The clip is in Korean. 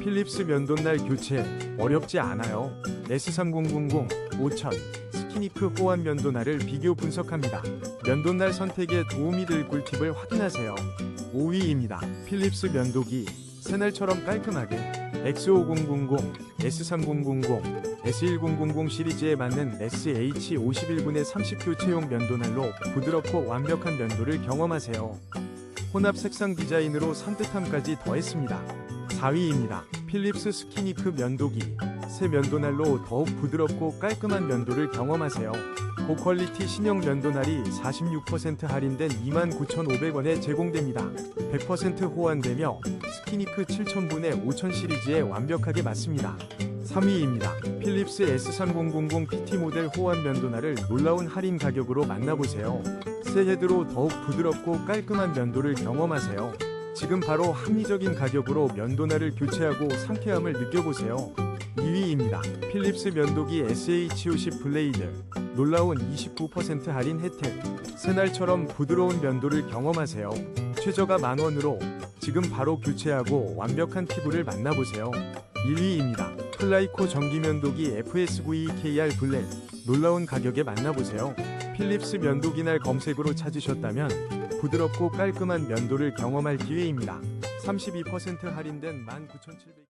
필립스 면도날 교체 어렵지 않아요. S3000 5000 스키니크 호환 면도날을 비교 분석합니다. 면도날 선택에 도움이 될 꿀팁을 확인하세요. 5위입니다. 필립스 면도기 새날처럼 깔끔하게 X5000, S3000, S1000 시리즈에 맞는 SH51분의 30교체용 면도날로 부드럽고 완벽한 면도를 경험하세요. 혼합 색상 디자인으로 산뜻함까지 더했습니다. 4위입니다. 필립스 스키니크 면도기. 새 면도날로 더욱 부드럽고 깔끔한 면도를 경험하세요. 고퀄리티 신형 면도날이 46% 할인된 29,500원에 제공됩니다. 100% 호환되며 스키니크 7000분의 5000 시리즈에 완벽하게 맞습니다. 3위입니다. 필립스 S3000 PT 모델 호환 면도날을 놀라운 할인 가격으로 만나보세요. 새 헤드로 더욱 부드럽고 깔끔한 면도를 경험하세요. 지금 바로 합리적인 가격으로 면도날을 교체하고 상쾌함을 느껴보세요. 2위입니다. 필립스 면도기 SH50 블레이드. 놀라운 29% 할인 혜택. 새날처럼 부드러운 면도를 경험하세요. 최저가 만원으로 지금 바로 교체하고 완벽한 피부를 만나보세요. 1위입니다. 플라이코 전기면도기 FS92KR 블랙. 놀라운 가격에 만나보세요. 필립스 면도기날 검색으로 찾으셨다면 부드럽고 깔끔한 면도를 경험할 기회입니다. 32% 할인된 19,700